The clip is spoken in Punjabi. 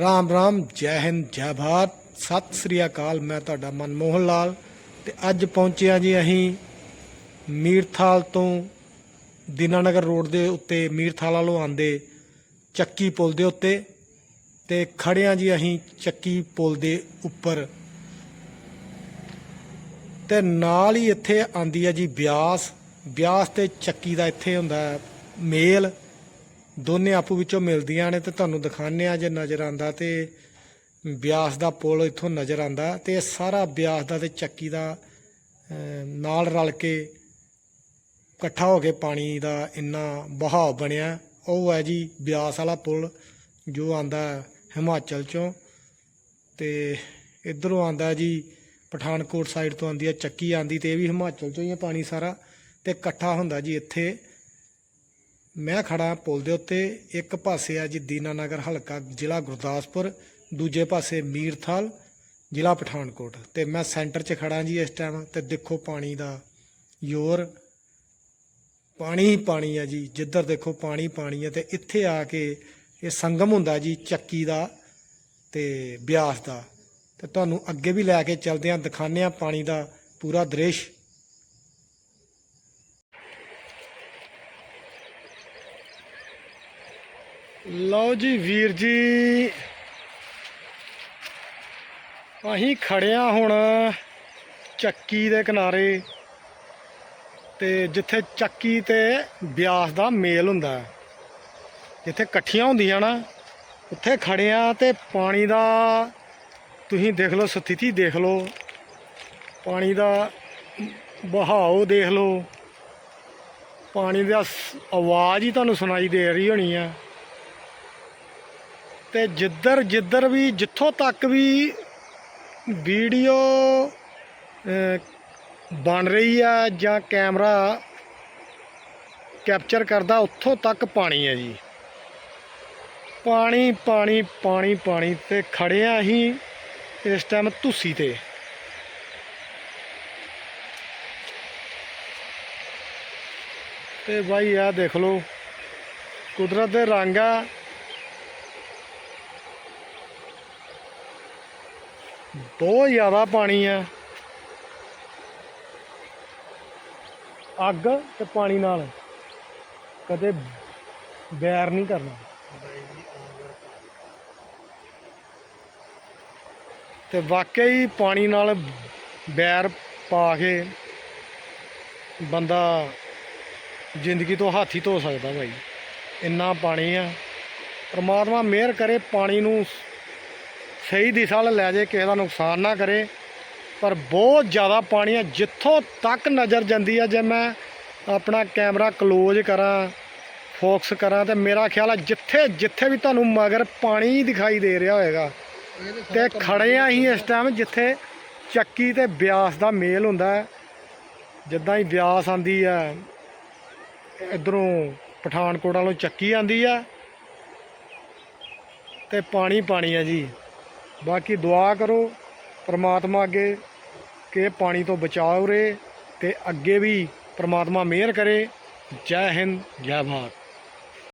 ਰਾਮ ਰਾਮ, ਜੈ ਹਿੰਦ, ਜੈ ਭਾਰਤ। ਸਤਿ ਸ੍ਰੀ ਅਕਾਲ, ਮੈਂ ਤੁਹਾਡਾ ਮਨਮੋਹਨ ਲਾਲ। ਤੇ ਅੱਜ ਪਹੁੰਚਿਆ ਜੀ ਅਸੀਂ ਮੀਰਥਾਲ ਤੋਂ ਦੀਨਾਨਗਰ ਰੋਡ ਦੇ ਉੱਤੇ, ਮੀਰਥਾਲ ਵੱਲੋਂ ਆਂਦੇ ਚੱਕੀ ਪੁਲ ਦੇ ਉੱਤੇ। ਤੇ ਖੜਿਆ ਜੀ ਅਸੀਂ ਚੱਕੀ ਪੁਲ ਦੇ ਉੱਪਰ। ਤੇ ਨਾਲ ਹੀ ਇੱਥੇ ਆਂਦੀ ਹੈ ਜੀ ਬਿਆਸ। ਬਿਆਸ ਤੇ ਚੱਕੀ ਦਾ ਇੱਥੇ ਹੁੰਦਾ ਮੇਲ। ਦੋਨੇ ਆਪੂ ਵਿੱਚੋਂ ਮਿਲਦੀਆਂ ਨੇ ਤੇ ਤੁਹਾਨੂੰ ਦਿਖਾਉਂਦੇ ਆ ਜੇ ਨਜ਼ਰ ਆਂਦਾ ਤੇ ਬਿਆਸ ਦਾ ਪੁਲ ਇੱਥੋਂ ਨਜ਼ਰ ਆਂਦਾ ਤੇ ਇਹ ਸਾਰਾ ਬਿਆਸ ਦਾ ਤੇ ਚੱਕੀ ਦਾ ਨਾਲ ਰਲ ਕੇ ਇਕੱਠਾ ਹੋ ਕੇ ਪਾਣੀ ਦਾ ਇੰਨਾ ਬਹਾਵ ਬਣਿਆ। ਉਹ ਹੈ ਜੀ ਬਿਆਸ ਵਾਲਾ ਪੁਲ ਜੋ ਆਂਦਾ ਹਿਮਾਚਲ ਚੋਂ ਤੇ ਇਧਰੋਂ ਆਂਦਾ ਜੀ ਪਠਾਨਕੋਟ ਸਾਈਡ ਤੋਂ ਆਂਦੀ ਹੈ, ਚੱਕੀ ਆਂਦੀ ਤੇ ਇਹ ਵੀ ਹਿਮਾਚਲ ਚੋਂ ਹੀ ਹੈ ਪਾਣੀ ਸਾਰਾ ਤੇ ਇਕੱਠਾ ਹੁੰਦਾ ਜੀ ਇੱਥੇ। ਮੈਂ ਖੜਾ ਪੁਲ ਦੇ ਉੱਤੇ, ਇੱਕ ਪਾਸੇ ਆ ਜੀ ਦੀਨਾਨਗਰ ਹਲਕਾ ਜ਼ਿਲ੍ਹਾ ਗੁਰਦਾਸਪੁਰ, ਦੂਜੇ ਪਾਸੇ ਮੀਰਥਾਲ, ਜ਼ਿਲ੍ਹਾ ਪਠਾਨਕੋਟ। ਤੇ ਮੈਂ ਸੈਂਟਰ 'ਚ ਖੜਾ ਜੀ ਇਸ ਟਾਈਮ ਤੇ ਦੇਖੋ ਪਾਣੀ ਦਾ ਯੋਰ ਪਾਣੀ ਹੀ ਪਾਣੀ ਆ ਜੀ, ਜਿੱਧਰ ਦੇਖੋ ਪਾਣੀ ਪਾਣੀ ਹੈ ਤੇ ਇੱਥੇ ਆ ਕੇ ਇਹ ਸੰਗਮ ਹੁੰਦਾ ਜੀ ਚੱਕੀ ਦਾ ਤੇ ਬਿਆਸ ਦਾ। ਤੇ ਤੁਹਾਨੂੰ ਅੱਗੇ ਵੀ ਲੈ ਕੇ ਚੱਲਦੇ ਆਂ, ਦਿਖਾਉਂਦੇ ਆ ਪਾਣੀ ਦਾ ਪੂਰਾ ਦ੍ਰਿਸ਼। ਲਓ ਜੀ ਵੀਰ ਜੀ। ਅਸੀਂ ਖੜਿਆ ਹੁਣ ਚੱਕੀ ਦੇ ਕਿਨਾਰੇ ਤੇ ਜਿੱਥੇ ਚੱਕੀ ਤੇ ਬਿਆਸ ਦਾ ਮੇਲ ਹੁੰਦਾ। ਜਿੱਥੇ ਇਕੱਠੀਆਂ ਹੁੰਦੀਆਂ ਨਾ, ਉੱਥੇ ਖੜਿਆ ਤੇ ਪਾਣੀ ਦਾ ਤੁਸੀਂ ਦੇਖ ਲਓ, ਸਥਿਤੀ ਦੇਖ ਲਓ। ਪਾਣੀ ਦਾ ਬਹਾਓ ਦੇਖ ਲਓ। ਪਾਣੀ ਦਾ ਆਵਾਜ਼ ਹੀ ਤੁਹਾਨੂੰ ਸੁਣਾਈ ਦੇ ਰਹੀ ਹੋਣੀ ਆ। ਤੇ ਜਿੱਧਰ ਜਿੱਧਰ ਵੀ, ਜਿੱਥੋਂ ਤੱਕ ਵੀ ਵੀਡੀਓ ਬਣ ਰਹੀ ਆ ਜਾਂ ਕੈਮਰਾ ਕੈਪਚਰ ਕਰਦਾ, ਉੱਥੋਂ ਤੱਕ ਪਾਣੀ ਹੈ ਜੀ। ਪਾਣੀ ਪਾਣੀ ਪਾਣੀ ਪਾਣੀ ਤੇ ਖੜਿਆ ਅਸੀਂ ਇਸ ਟਾਈਮ ਧੁੱਸੀ ਤੇ। ਤੇ ਭਾਈ ਆ ਦੇਖ ਲਓ, ਕੁਦਰਤ ਦੇ ਰੰਗ ਆ। ਬਹੁਤ ਜ਼ਿਆਦਾ ਪਾਣੀ ਆ। ਅੱਗ ਤੇ ਪਾਣੀ ਨਾਲ ਕਦੇ ਬੈਰ ਨਹੀਂ ਕਰਨਾ। ਤੇ ਵਾਕਈ ਪਾਣੀ ਨਾਲ ਬੈਰ ਪਾ ਕੇ ਬੰਦਾ ਜ਼ਿੰਦਗੀ ਤੋਂ ਹੱਥ ਹੀ ਧੋ ਸਕਦਾ ਭਾਈ ਇੰਨਾ ਪਾਣੀ ਆ। ਪਰਮਾਤਮਾ ਮਿਹਰ ਕਰੇ ਪਾਣੀ ਨੂੰ ਸਹੀ ਦਿਸ਼ਾ ਵੱਲ ਲੈ ਜਾਏ ਕਿਸੇ ਦਾ ਨੁਕਸਾਨ ਨਾ ਕਰੇ। ਪਰ ਬਹੁਤ ਜ਼ਿਆਦਾ ਪਾਣੀ ਹੈ ਜਿੱਥੋਂ ਤੱਕ ਨਜ਼ਰ ਜਾਂਦੀ ਹੈ ਜੇ ਮੈਂ ਆਪਣਾ ਕੈਮਰਾ ਕਲੋਜ਼ ਕਰਾਂ, ਫੋਕਸ ਕਰਾਂ, ਤੇ ਮੇਰਾ ਖਿਆਲ ਹੈ ਜਿੱਥੇ ਜਿੱਥੇ ਵੀ ਤੁਹਾਨੂੰ ਮਗਰ ਪਾਣੀ ਦਿਖਾਈ ਦੇ ਰਿਹਾ ਹੋਏਗਾ, ਤੇ ਖੜੇ ਆ ਹੀ ਇਸ ਟਾਈਮ ਜਿੱਥੇ ਚੱਕੀ ਤੇ ਬਿਆਸ ਦਾ ਮੇਲ ਹੁੰਦਾ ਹੈ। ਜਿੱਦਾਂ ਹੀ ਬਿਆਸ ਆਂਦੀ ਹੈ ਇਧਰੋਂ ਪਠਾਨਕੋਟ ਵਾਲੋਂ ਚੱਕੀ ਆਂਦੀ ਹੈ ਤੇ ਪਾਣੀ ਪਾਣੀ ਹੈ ਜੀ। ਬਾਕੀ ਦੁਆ ਕਰੋ ਪ੍ਰਮਾਤਮਾ ਅੱਗੇ ਕਿ ਪਾਣੀ ਤੋਂ ਬਚਾਓ ਰੇ ਤੇ ਅੱਗੇ ਵੀ ਪ੍ਰਮਾਤਮਾ ਮਿਹਰ ਕਰੇ। ਜੈ ਹਿੰਦ, ਜੈ ਭਾਰਤ।